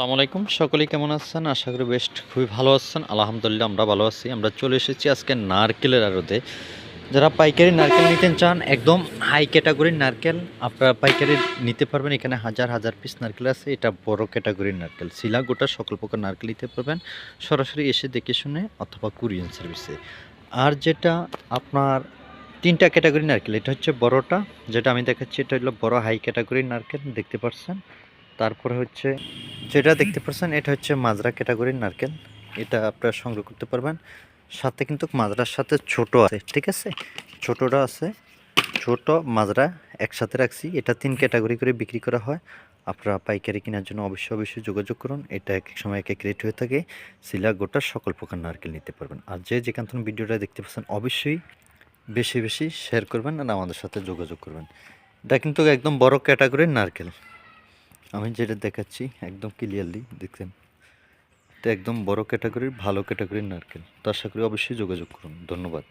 আসসালামু আলাইকুম। সকলেই কেমন আছেন? আশা করি বেস্ট খুবই ভালো আছেন। আলহামদুলিল্লাহ আমরা ভালো আছি। আমরা চলে এসেছি আজকে নারকেলের আড়তে। যারা পাইকারি নারকেল নিতে চান একদম হাই ক্যাটাগরির নারকেল আপনারা পাইকারি নিতে পারবেন। এখানে হাজার হাজার পিস নারকেল আছে। এটা বড় ক্যাটাগরির নারকেল। শিলা গোটা সকল প্রকার নারকেল নিতে পারবেন। সরাসরি এসে দেখে শুনে অথবা কুরিয়ান সার্ভিসে। আর যেটা আপনার তিনটা ক্যাটাগরি নারকেল এটা হচ্ছে বড়টা যেটা আমি দেখাচ্ছি এটা হলো বড় হাই ক্যাটাগরির নারকেল দেখতে পাচ্ছেন তারপরে হচ্ছে যেটা দেখতে পাচ্ছেন এটা হচ্ছে মাজরা ক্যাটাগরির নারকেল। এটা আপনারা সংগ্রহ করতে পারবেন। সাথে কিন্তু মাজরার সাথে ছোট আছে, ঠিক আছে? ছোটটা আছে, ছোট মাজরা একসাথে রাখছি। এটা তিন ক্যাটাগরি করে বিক্রি করা হয়। আপনারা পাইকারি কেনার জন্য অবশ্যই অবশ্যই যোগাযোগ করুন। এটা এক এক সময় এক এক রেট হয়ে থাকে। শিলা গোটা সকল প্রকার নারকেল নিতে পারবেন। আর যে যেখান থেকে ভিডিওটা দেখতে পাচ্ছেন, অবশ্যই বেশি বেশি শেয়ার করবেন আর আমাদের সাথে যোগাযোগ করবেন। এটা কিন্তু একদম বড় ক্যাটাগরির নারকেল। আমি যেটা দেখাচ্ছি একদম ক্লিয়ারলি দেখছেন? এটা একদম বড় ক্যাটাগরির ভালো ক্যাটাগরির নারকেল। তো আশা করি অবশ্যই যোগাযোগ করুন। ধন্যবাদ।